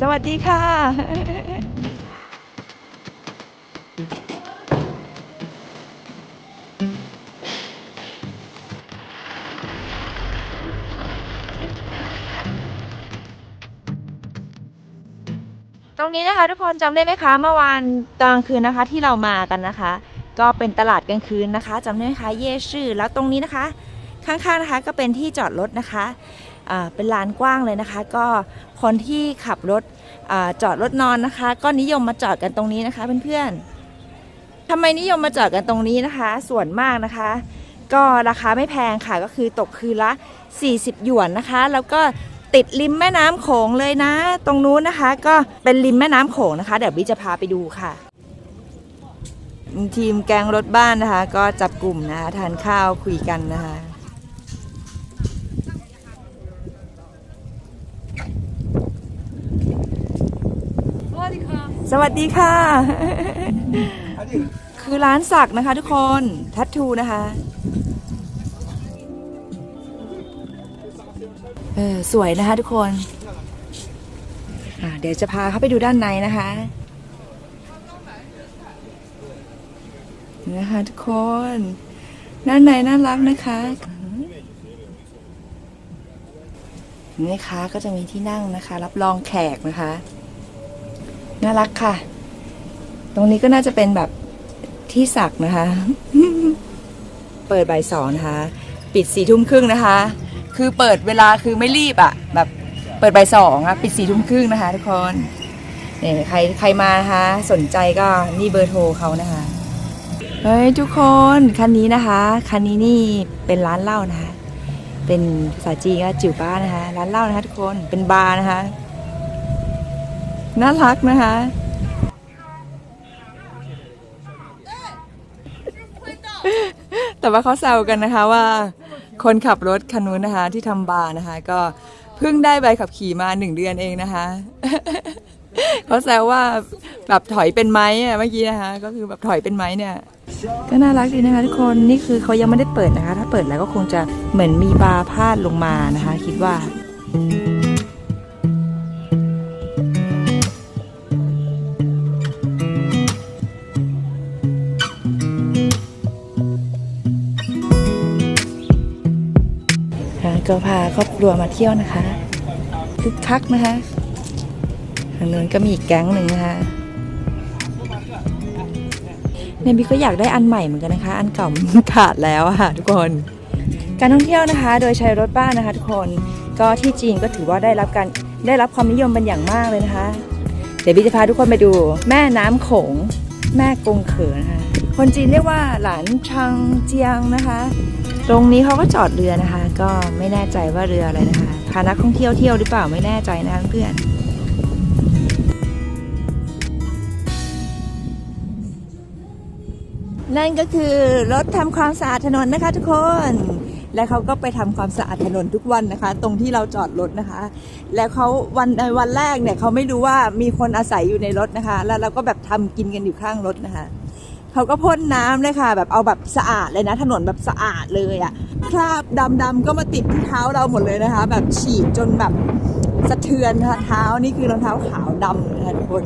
สวัสดีค่ะ ตรงนี้นะคะทุกคนจำได้ไหมคะเมื่อวานตอนกลางคืนนะคะที่เรามากันนะคะ ก็เป็นตลาดกลางคืนนะคะจำได้ไหมคะเย่ชื่อแล้วตรงนี้นะคะ ข้างๆนะคะก็เป็นที่จอดรถนะคะ เป็นลานกว้างเลยนะคะ ก็คนที่ขับรถอจอดรถนอนนะคะ ก็นิยมมาจอดกันตรงนี้นะคะเพื่อนๆทำไมนิยมมาจอดกันตรงนี้นะคะ ส่วนมากนะคะ ก็ราคาไม่แพงค่ะก็คือตกคืนละ 40 หยวนนะคะ แล้วก็ติดริมแม่น้ำโขงเลยนะ ตรงนู้นนะคะ ก็เป็นริมแม่น้ำโขงนะคะ เดี๋ยวบิจะพาไปดูค่ะทีมแกงรถบ้านนะคะ ก็จับกลุ่มนะคะทานข้าวคุยกันนะคะ สวัสดีค่ะ คือร้านสักนะคะทุกคนทัตทูนะคะเออสวยนะคะทุกคนอ่าเดี๋ยวจะพาเข้าไปดูด้านในนะคะนะคะทุกคนด้านในน่ารักนะคะนี่คะก็จะมีที่นั่งนะคะ รับรองแขกนะคะ น่ารักค่ะ ตรงนี้ก็น่าจะเป็นแบบที่สักนะคะ เปิดบ่ายสองนะคะ ปิดสี่ทุ่มครึ่งนะคะ คือเปิดเวลาคือไม่รีบอะ่ะ แบบเปิดบ่ายสองอะปิดสี่ทุ่มครึ่งนะคะ ทุกคนเนี่ยใครใครมานะคะสนใจก็นี่เบอร์โทรเขานะคะ เฮ้ยทุกคนคันนี้นะคะคันนี้นี่เป็นร้านเหล้านะคะ เป็นภาษาจีนก็จิ๋วบ้านะคะ ร้านเหล้านะคะ ทุกคนเป็นบาร์นะคะ น่ารักนะคะแต่ว่าเขาแซวกันนะคะว่า คนขับรถคันนู้นนะคะที่ทำบาร์นะคะ ก็เพิ่งได้ใบขับขี่มาหนึ่งเดือนเองนะคะเขาแซวว่าแบบถอยเป็นไหมอะเมื่อกี้นะคะ ก็คือแบบถอยเป็นไหมเนี่ย ก็น่ารักดีนะคะทุกคนนี่คือเขายังไม่ได้เปิดนะคะ ถ้าเปิดแล้วก็คงจะเหมือนมีบาร์พาดลงมานะคะ คิดว่าค่ะ ก็พาครอบครัวมาเที่ยวนะคะคึกคักนะคะทางนู้นก็มีอีกแก๊งหนึ่งนะคะเนบีก็อยากได้อันใหม่เหมือนกันนะคะ อันเก่ามันขาดแล้วอะค่ะทุกคน การท่องเที่ยวนะคะ โดยใช้รถบ้านนะคะทุกคนก็ที่จีนก็ถือว่าได้รับการได้รับความนิยมเป็นอย่างมากเลยนะคะ เดี๋ยวบีจะพาทุกคนไปดู แม่น้ำโขง แม่กงเขอนะคะ คนจีนเรียกว่าหลานชังเจียงนะคะ ตรงนี้เขาก็จอดเรือนะคะ ก็ไม่แน่ใจว่าเรืออะไรนะคะพานักท่องเที่ยวเที่ยวหรือเปล่าไม่แน่ใจนะคะเพื่อนนั่นก็คือรถทำความสะอาดถนนนะคะทุกคน และเขาก็ไปทำความสะอาดถนนทุกวันนะคะ ตรงที่เราจอดรถนะคะ แล้วเขาวันในวันแรกเนี่ยเขาไม่รู้ว่ามีคนอาศัยอยู่ในรถนะคะ แล้วเราก็แบบทำกินกันอยู่ข้างรถนะคะ เขาก็พ่นน้ำเลยค่ะ แบบเอาแบบสะอาดเลยนะ ถนนแบบสะอาดเลยอะคราบดำๆก็มาติดที่เท้าเราหมดเลยนะคะ แบบฉีกจนแบบสะเทือนนะคะเท้านี่คือรองเท้าขาวดำนะคะทุกคน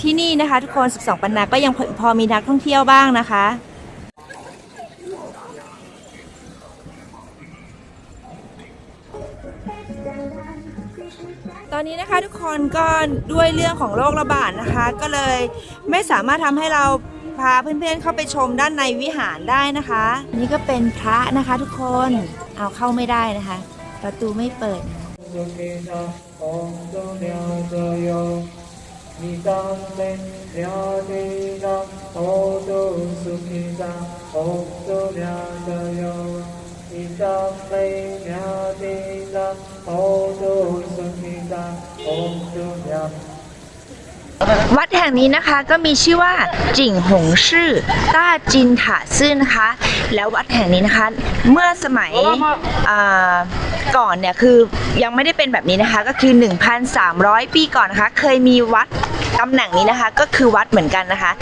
ที่นี่นะคะ ทุกคน12ปันนาก็ยังพอพอมีนักท่องเที่ยวบ้างนะคะตอนนี้นะคะทุกคนก็ด้วยเรื่องของโรคระบาดนะคะ ก็เลยไม่สามารถทำให้เรา พาเพื่อนๆเข้าไปชมด้านในวิหารได้นะคะ นี่ก็เป็นพระนะคะทุกคนเอาเข้าไม่ได้นะคะ ประตูไม่เปิดสุขิตาองตุเนีย วัดแห่งนี้นะคะก็มีชื่อว่าจิ่งหงชื่อต้าจินถาซื่อนะคะ แล้ววัดแห่งนี้นะคะ เมื่อสมัยก่อนเนี่ยคือยังไม่ได้เป็นแบบนี้นะคะก็คือ 1,300 ปีก่อนนะคะ เคยมีวัดตำแหน่งนี้นะคะก็คือวัดเหมือนกันนะคะ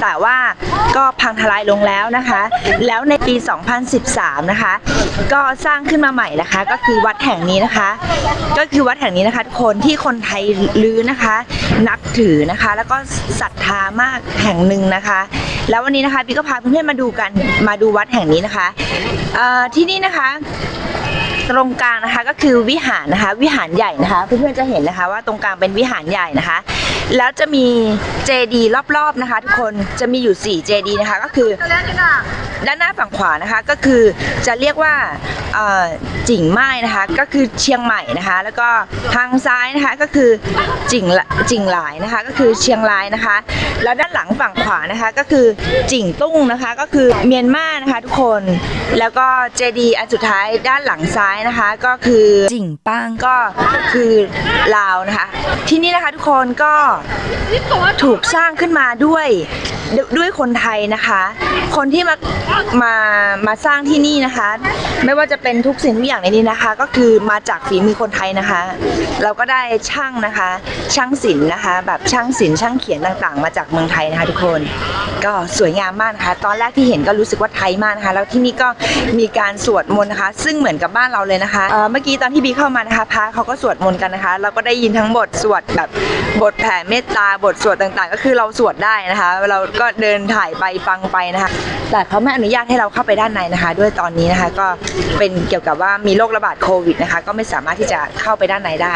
แต่ว่าก็พังทลายลงแล้วนะคะ แล้วในปี 2013 นะคะ ก็สร้างขึ้นมาใหม่นะคะ ก็คือวัดแห่งนี้นะคะ ก็คือวัดแห่งนี้นะคะทุกคนที่คนไทยลือนะคะ นับถือนะคะ แล้วก็ศรัทธามากแห่งหนึ่งนะคะ แล้ววันนี้นะคะพี่ก็พาเพื่อนๆมาดูกันมาดูวัดแห่งนี้นะคะที่นี่นะคะ ตรงกลางนะคะก็คือวิหารนะคะ วิหารใหญ่นะคะ เพื่อนๆจะเห็นนะคะว่าตรงกลางเป็นวิหารใหญ่นะคะ แล้วจะมีเจดีรอบๆนะคะ ทุกคนจะมีอยู่4เจดีนะคะก็คือ ด้านหน้าฝั่งขวานะคะก็คือจะเรียกว่าอ่อจิ่งไม้นะคะก็คือเชียงใหม่นะคะ แล้วก็ทางซ้ายนะคะก็คือจิ่งจิ่งหลายนะคะ ก็คือเชียงรายนะคะ แล้วด้านหลังฝั่งขวานะคะก็คือจิ่งตุ้งนะคะ ก็คือเมียนมานะคะ ทุกคนแล้วก็เจดีอันสุดท้ายด้านหลังซ้ายนะคะก็คือจิ่งป้างก็คือลาวนะคะ ที่นี่นะคะทุกคนก็ถูกสร้างขึ้นมาด้วย ด้วยคนไทยนะคะ คนที่มามามาสร้างที่นี่นะคะ ไม่ว่าจะเป็นทุกสิ่งทุกอย่างในนี้นะคะ ก็คือมาจากฝีมือคนไทยนะคะ เราก็ได้ช่างนะคะ ช่างศิลป์นะคะ แบบช่างศิลป์ช่างเขียนต่างๆ มาจากเมืองไทยนะคะ ทุกคน ก็สวยงามมากนะคะ ตอนแรกที่เห็นก็รู้สึกว่าไทยมากนะคะ แล้วที่นี่ก็มีการสวดมนต์นะคะ ซึ่งเหมือนกับบ้านเราเลยนะคะเเมื่อกี้ตอนที่บีเข้ามานะคะพระเขาก็สวดมนต์กันนะคะ เราก็ได้ยินทั้งบทสวดแบบบทแผ่เมตตาบทสวดต่างๆ ก็คือเราสวดได้นะคะ เราก็เดินถ่ายไปฟังไปนะคะแต่เขาไม่อนุญาตให้เราเข้าไปด้านในนะคะ ด้วยตอนนี้นะคะก็เป็นเกี่ยวกับว่ามีโรคระบาดโควิดนะคะ ก็ไม่สามารถที่จะเข้าไปด้านในได้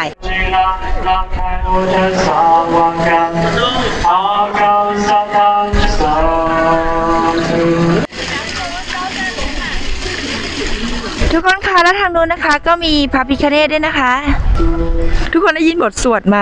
ทุกคนคะแล้วทางโน้นนะคะ ก็มีพระพิคเนตด้วยนะคะ ทุกคนได้ยินบทสวดไหม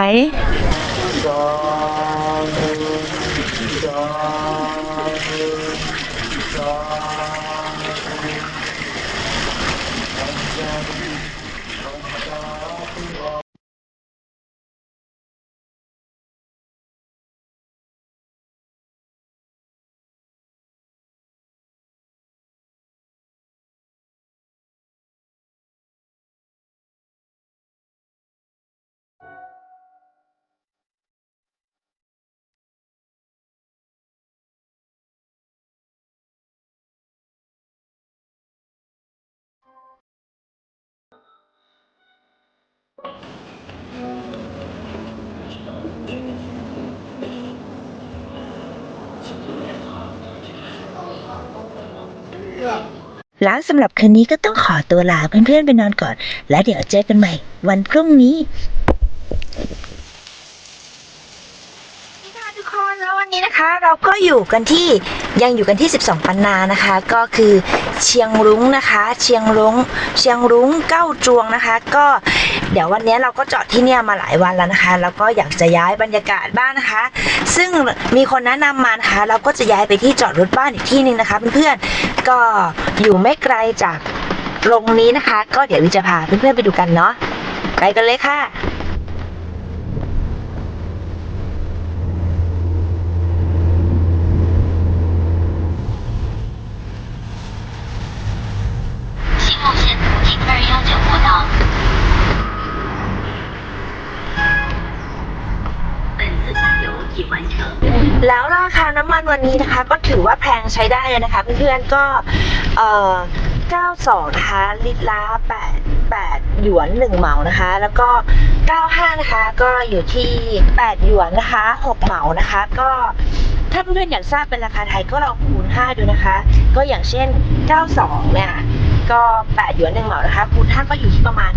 แล้วสำหรับคืนนี้ก็ต้องขอตัวลาเพื่อนๆไปนอนก่อน แล้วเดี๋ยวเจอกันใหม่ วันพรุ่งนี้ ค่ะทุกค นี้นะคะเราก็อยู่กันที่ยังอยู่กันที่ 12 ปันนานะคะ ก็คือเชียงรุ้งนะคะ เชียงรุ้งเชียงรุ้งเก้าจวงนะคะ ก็เดี๋ยววันนี้เราก็จอดที่เนี่ยมาหลายวันแล้วนะคะ แล้วก็อยากจะย้ายบรรยากาศบ้านนะคะ ซึ่งมีคนแนะนำมานะคะเราก็จะย้ายไปที่จอดรถบ้านอีกที่หนึ่งนะคะเพื่อนๆก็อยู่ไม่ไกลจากโรงนี้นะคะ ก็เดี๋ยววิจะพาเพื่อนๆไปดูกันเนาะไปกันเลยค่ะ คาน้ำมันวันนี้นะคะ ก็ถือว่าแพงใช้ได้เลยนะคะ เพื่อนๆก็เอ่อ92นะคะ ลิตรละ8 8หยวน1เหมานะคะ แล้วก็ 95 นะคะ ก็อยู่ที่ 8 หยวนนะคะ 6 เหมานะคะ ก็ถ้าเพื่อนๆอยากทราบเป็นราคาไทยก็ลองคูณ 5 ดูนะคะ ก็อย่างเช่น 92 เนี่ย ก็ 8 หยวน1เหมานะคะ คูณ 5 ก็อยู่ที่ประมาณ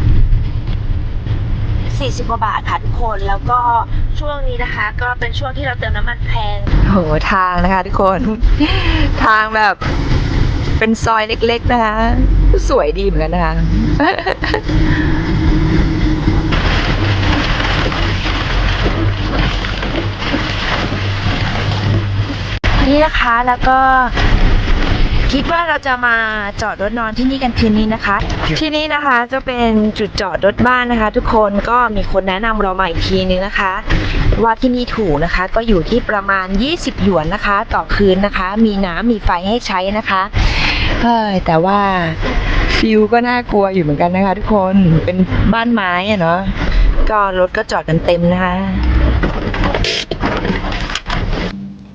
40กว่าบาทค่ะทุกคน แล้วก็ช่วงนี้นะคะ ก็เป็นช่วงที่เราเติมน้ำมันแพงโหทางนะคะทุกคน ทางแบบเป็นซอยเล็กๆนะคะ สวยดีเหมือนกันนะคะนี่นะคะแล้วก็ คิดว่าเราจะมาจอดรถนอนที่นี่กันคืนนี้นะคะ ที่นี่นะคะจะเป็นจุดจอดรถบ้านนะคะ ทุกคนก็มีคนแนะนำเรามาอีกทีนึงนะคะ ว่าที่นี่ถูกนะคะ ก็อยู่ที่ประมาณ 20 หยวนนะคะ ต่อคืนนะคะ มีน้ำมีไฟให้ใช้นะคะเฮ้ยแต่ว่าฟิลก็น่ากลัวอยู่เหมือนกันนะคะ ทุกคนเป็นบ้านไม้อะเนาะก็รถก็จอดกันเต็มนะคะ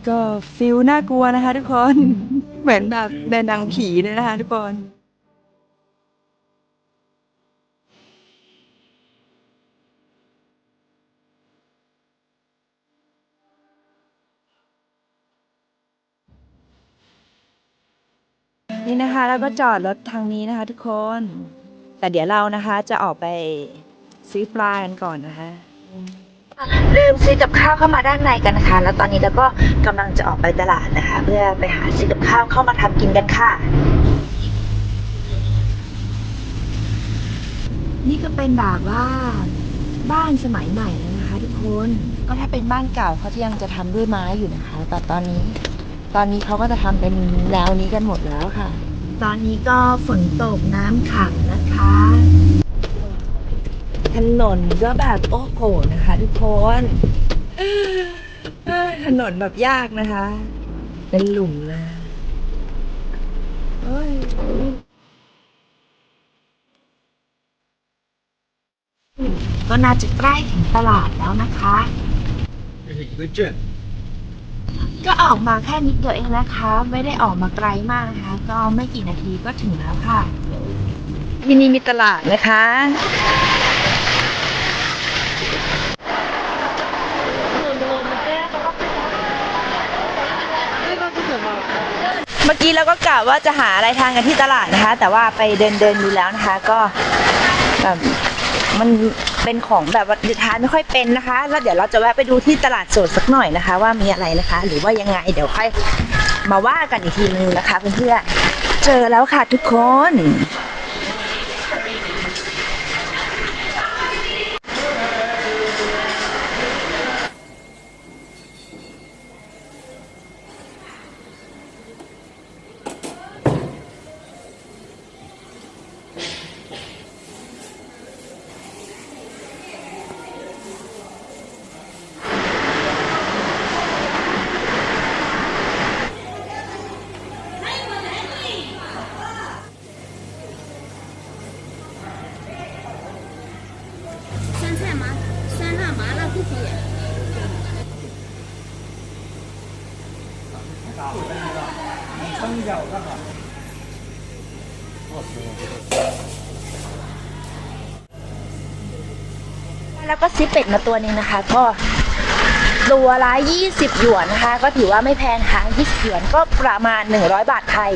ก็ฟิลน่ากลัวนะคะ ทุกคน เหมือนแบบในหนังผีเลยนะคะทุกคนนี่นะคะแล้วก็จอดรถทางนี้นะคะทุกคน แต่เดี๋ยวเรานะคะจะออกไปซื้อปลากันก่อนนะคะ ลืมซื้อกับข้าวเข้ามาด้านในกันนะคะ แล้วตอนนี้เราก็กำลังจะออกไปตลาดนะคะ เพื่อไปหาซื้อกับข้าวเข้ามาทำกินกันค่ะ นี่ก็เป็นแบบว่าบ้านสมัยใหม่แล้วนะคะ ทุกคนก็ถ้าเป็นบ้านเก่าเขาจะยังจะทำด้วยไม้อยู่นะคะ แต่ตอนนี้ ตอนนี้เขาก็จะทำเป็นแนวนี้กันหมดแล้วค่ะ ตอนนี้ก็ฝนตกน้ำขังนะคะ ถนนก็แบบโอ้โหนะคะทุกคนถนนแบบยากนะคะ เป็นหลุมนะก็น่าจะใกล้ถึงตลาดแล้วนะคะ ก็ออกมาแค่นิดเดียวเองนะคะ ไม่ได้ออกมาไกลมากนะคะ ก็ไม่กี่นาทีก็ถึงแล้วค่ะที่นี่มีตลาดนะคะ มื่อกี้เราก็กะว่าจะหาอะไรทานกันที่ตลาดนะคะ แต่ว่าไปเดินเดินดูแล้วนะคะ ก็แบบมันเป็นของแบบว่าทานไม่ค่อยเป็นนะคะ แล้วเดี๋ยวเราจะแวะไปดูที่ตลาดสดสักหน่อยนะคะ ว่ามีอะไรนะคะ หรือว่ายังไงเดี๋ยวค่อยมาว่ากันอีกทีนึงนะคะเพื่อนๆเจอแล้วค่ะทุกคน ซี่เป็ดมาตัวนึงนะคะ ก็ตัวละ20 หยวนนะคะ ก็ถือว่าไม่แพงค่ะ20 หยวนก็ประมาณ 100 บาทไทย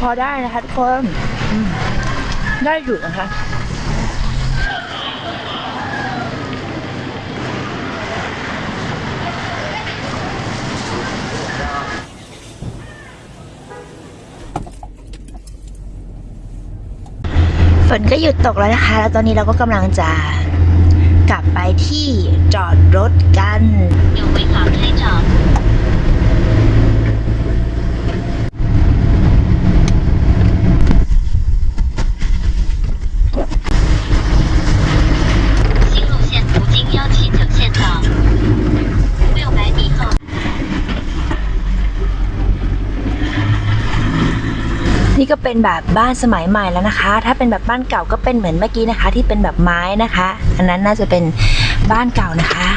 พอได้นะคะทุกคนอืมได้อยู่นะคะ ฝนก็หยุดตกแล้วนะคะ แล้วตอนนี้เราก็กำลังจะกลับไปที่จอดรถกันเดี๋วไปขับให้จอด นี่ก็เป็นแบบบ้านสมัยใหม่แล้วนะคะ ถ้าเป็นแบบบ้านเก่าก็เป็นเหมือนเมื่อกี้นะคะ ที่เป็นแบบไม้นะคะ อันนั้นน่าจะเป็นบ้านเก่านะคะ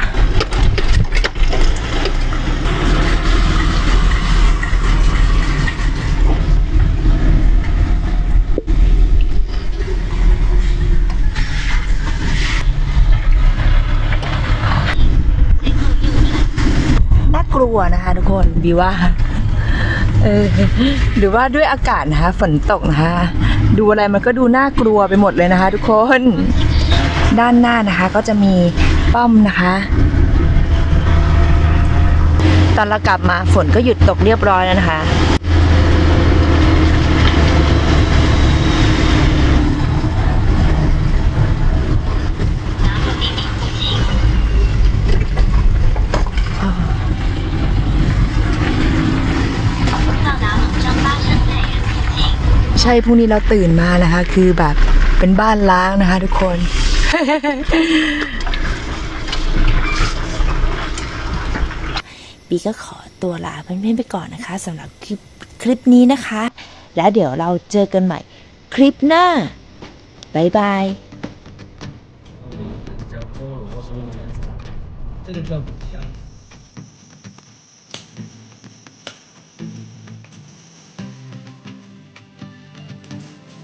น่ากลัวนะคะทุกคนบีว่า เออหรือว่าด้วยอากาศนะคะ ฝนตกนะคะ ดูอะไรมันก็ดูน่ากลัวไปหมดเลยนะคะ ทุกคน ด้านหน้านะคะก็จะมีป้อมนะคะ ตอนเรากลับมาฝนก็หยุดตกเรียบร้อยแล้วนะคะ ใช่พรุ่งนี้เราตื่นมานะคะ คือแบบเป็นบ้านล้างนะคะ ทุกคน บีก็ขอตัวลาเพื่อนๆไปก่อนนะคะสำหรับคลิปคลิปนี้นะคะ แล้วเดี๋ยวเราเจอกันใหม่ คลิปหน้าบายบาย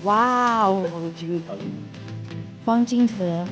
哇哦，黄金藤，黄金藤，